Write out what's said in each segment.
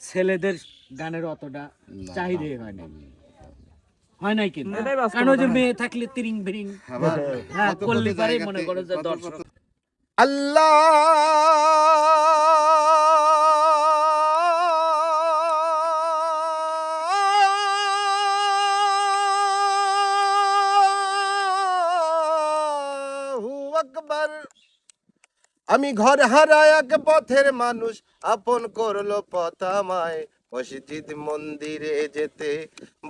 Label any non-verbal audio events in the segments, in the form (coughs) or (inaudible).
ছেলেদের গানের অতটা চাহিদা চাহিদাই হয় না হয় নাই কিন্তু। কারণ ওই যে। মেয়ে থাকলে তিরিং বিরিং হ্যাঁ, করলে পারে মনে করো যে দর্শক। আল্লাহ! আমি ঘর হারা এক পথের মানুষ আপন করল পথ আমায়। মসজিদ মন্দিরে যেতে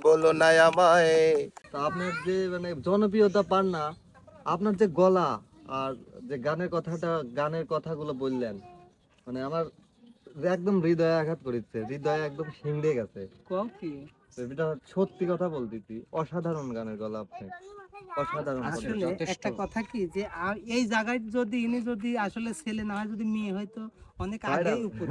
বলো না আমায়। তা আপনার যে মানে জনপ্রিয়তা পান না আপনার যে গলা আর যে গানের কথাটা গানের কথাগুলো বললেন মানে আমার একদম হৃদয়ে আঘাত করেছে হৃদয়ে একদম হিংড়ে গেছে। কও কি? সত্যি কথা বলতেছি অসাধারণ গানের গলা আপনি আসলে একটা কথা কি যে এই জায়গায় যদি ইনি যদি আসলে ছেলে না হয় যদি মেয়ে হয়তো অনেক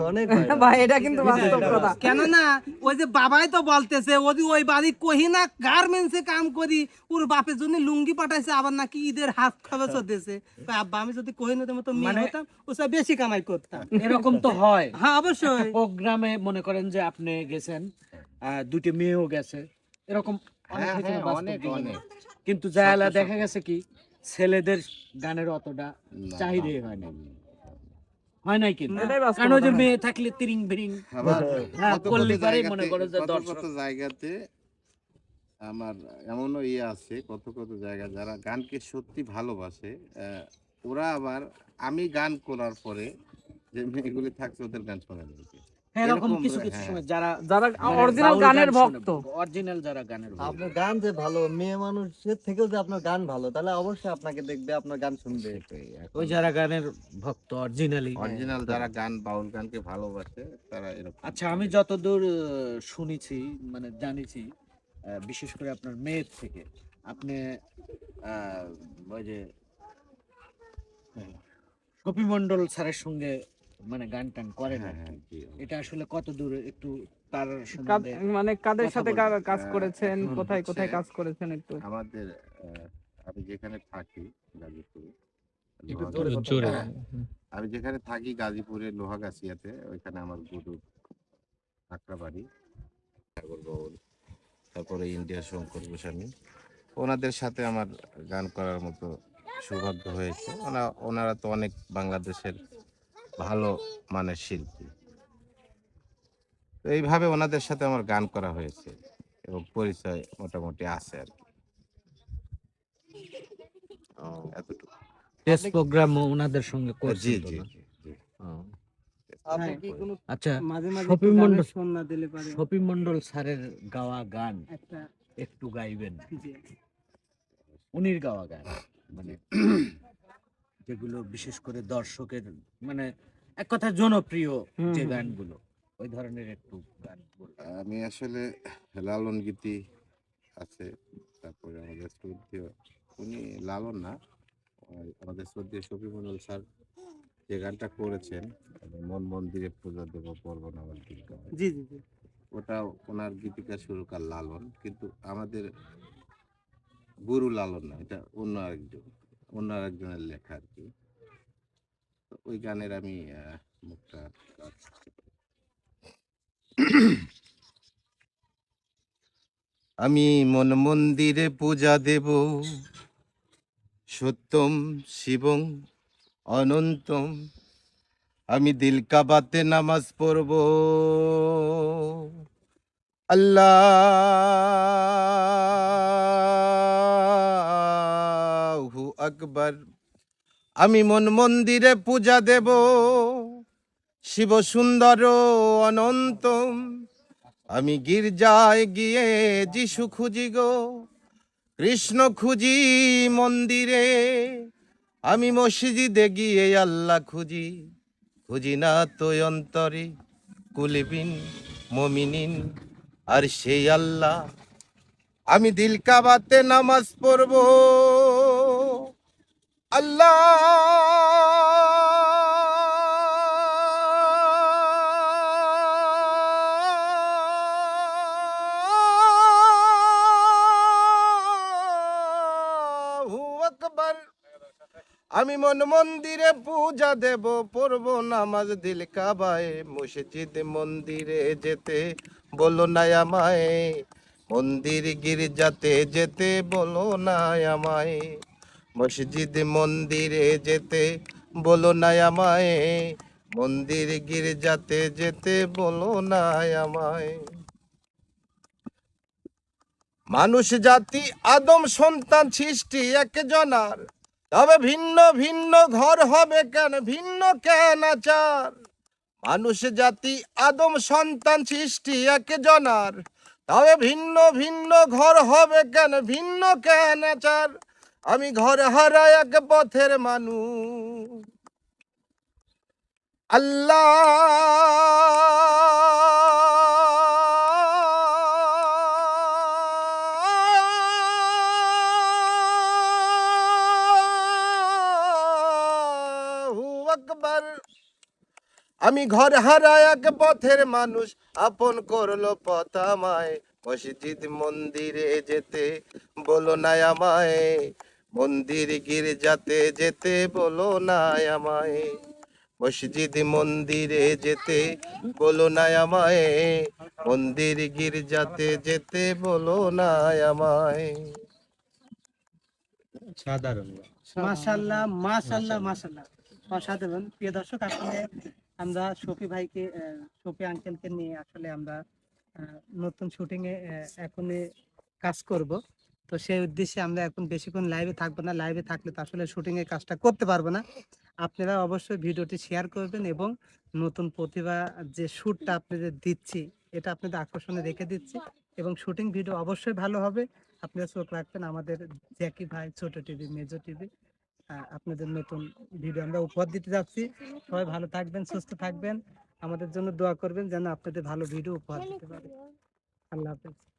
অনেক (laughs) ভাই এটা কিন্তু বাস্তব কথা। কেননা ওই যে বাবাই তো বলতেছে ওদি ওই বাড়ি কহি না গার্মেন্টসে কাম করি ওর বাপের জন্য লুঙ্গি পাঠাইছে আবার নাকি ঈদের হাত খরচ দিয়েছে আব্বা আমি যদি কহিনুদের মতো মেয়ে মানে- হতাম ও সব বেশি কামাই করতাম। এরকম তো হয়। হ্যাঁ অবশ্যই। প্রোগ্রামে মনে করেন যে আপনি গেছেন দুটি মেয়েও গেছে এরকম অনেক হ্যাঁ, ক্ষেত্রে হ্যাঁ, অনেক, অনেক। কিন্তু জায়ালা দেখা গেছে কি ছেলেদের গানের অতটা না, চাহিদাই হয় না হয় নাই কিন্তু কারণ ওই যে। মেয়ে থাকলে তিরিং বিরিং হ্যাঁ, কত কত করলে পারে মনে করো যে দর্শক। জায়গাতে আমার এমনও ইয়ে আছে কত কত জায়গা যারা গানকে সত্যি ভালোবাসে আহ, ওরা আবার আমি গান করার পরে যে মেয়েগুলি থাকছে ওদের গান শোনা হ্যাঁ, এরকম এরকম, কিছু কিছু হ্যাঁ। সময় যারা যারা অরিজিনাল গানের ভক্ত। অরিজিনাল যারা গানের ভক্ত। আপনার গান যে ভালো মেয়ে মানুষের থেকেও যে আপনার গান ভালো তাহলে অবশ্যই আপনাকে দেখবে আপনার গান শুনবে। ওই যারা গানের ভক্ত অরিজিনালি অরিজিনাল যারা গান বাউল গানকে ভালোবাসে তারা এরকম। আচ্ছা আমি যতদূর শুনেছি মানে জানিছি আহ, বিশেষ করে আপনার মেয়ের থেকে আপনি আহ, ওই যে কপি মন্ডল স্যারের সঙ্গে মানে গান টান করেন হ্যাঁ, আর হ্যাঁ, কি। এটা আসলে কত দূর একটু তার মানে কাদের সাথে কাজ করেছেন? কোথায় কোথায় কাজ করেছেন একটু? আমাদের আমি যেখানে থাকি গাজীপুরে। আমি যেখানে থাকি গাজীপুরে লোহাগাছিয়াতে ওইখানে আমার গুরু কাকড়াবাড়ি সাগর বাউল তারপরে ইন্ডিয়া শঙ্কর গোস্বামী। ওনাদের সাথে আমার গান করার মতো সৌভাগ্য হয়েছে। ওনা ওনারা তো অনেক বাংলাদেশের ভালো মানের শিল্পী। তো এইভাবে ওনাদের সাথে আমার গান করা হয়েছে এবং পরিচয় মোটামুটি আছে আর কি। এতটুকু। টেস্ট প্রোগ্রাম ওনাদের সঙ্গে করছি জি জি, আচ্ছা মাঝে মাঝে শপিং একটু গানের মন্ডল- শোন না দিলে পারে? শপিং মন্ডল স্যারের গাওয়া গান একটু গাইবেন। উনির গাওয়া গান মানে (coughs) যেগুলো বিশেষ করে দর্শকের মানে এক কথা জনপ্রিয় যে। গানগুলো ওই ধরনের একটু গান আমি আসলে লালন গীতি আছে তারপরে আমাদের শ্রদ্ধেয় উনি লালন না আমাদের শ্রদ্ধেয় শফি মন্ডল স্যার যে গানটা করেছেন মানে মন মন্দিরে পূজা দেব পর্বণ আমার গীতিকা জি জি জি। ওটা ওনার গীতিকা সুরকার লালন কিন্তু আমাদের গুরু লালন না এটা অন্য আরেকজন। অন্য আরেকজনের লেখা আর কি ওই গানের আমি মুখটা আমি মন মন্দিরে পূজা দেব। সত্যম শিবং অনন্তম। আমি দিল কাবাতে নামাজ পড়ব। আল্লাহু আকবার আমি মন মন্দিরে পূজা দেব। শিব সুন্দর অনন্তম। আমি গির্জায় গিয়ে যিশু খুঁজি গো। কৃষ্ণ খুঁজি মন্দিরে। আমি মসজিদে গিয়ে আল্লাহ খুঁজি। খুঁজি না তো অন্তরে কুলিবিন, মমিনিন, আর সেই আল্লাহ। আমি দিল কাবাতে নামাজ পড়ব। আমি মন মন্দিরে পূজা দেব, পড়ব নামাজ দিল কাবায়, মসজিদ মন্দিরে যেতে বলো না আমায়, মন্দির গির্জাতে যেতে বলো না আমায়। মসজিদ মন্দিরে যেতে বলো না আমায়। মন্দির গির্জাতে যেতে বলো না আমায়। মানুষ, জাতি, আদম, সন্তান সৃষ্টি একজনার। তবে ভিন্ন ভিন্ন ঘর হবে কেন? ভিন্ন কেন আচার? মানুষ, জাতি, আদম, সন্তান সৃষ্টি একজনার। তবে ভিন্ন ভিন্ন ঘর হবে কেন? ভিন্ন কেন আচার? আমি ঘর হারা এক পথের মানুষ। আল্লাহ আকবার। আমি ঘর হারা এক পথের মানুষ, আপন করল পথ আমায়। মসজিদ মন্দিরে যেতে বলো না আমায়। মন্দির গির্জাতে যেতে বলো না আমায়। মসজিদ মন্দিরে যেতে বলো না আমায়। মন্দির গির্জাতে যেতে বলো না আমায়। সাধারণ। মাশাল্লাহ মাশাল্লাহ মাশাল্লাহ অসাধারণ। প্রিয় দর্শক আসলে আমরা শফি ভাইকে আহ, শফি আঙ্কেলকে নিয়ে আসলে আমরা আহ, নতুন শুটিং এ এখনই কাজ করব। তো সেই উদ্দেশ্যে আমরা এখন বেশিক্ষণ লাইভে থাকব না। লাইভে থাকলে তো আসলে শুটিং এর কাজটা করতে পারব না। আপনারা অবশ্যই ভিডিওটি শেয়ার করবেন এবং নতুন প্রতিভা যে শ্যুটটা আপনাদের দিচ্ছি, এটা আপনাদের আকর্ষণে রেখে দিচ্ছি এবং শুটিং ভিডিও অবশ্যই ভালো হবে। আপনারা চোখ রাখবেন আমাদের জ্যাকি ভাই, ছোট টিভি মেজো টিভি আপনাদের নতুন ভিডিও আমরা উপহার দিতে যাচ্ছি। সবাই ভালো থাকবেন, সুস্থ থাকবেন। আমাদের জন্য দোয়া করবেন যেন আপনাদের ভালো ভিডিও উপহার দিতে পারে। আল্লাহ হাফেজ।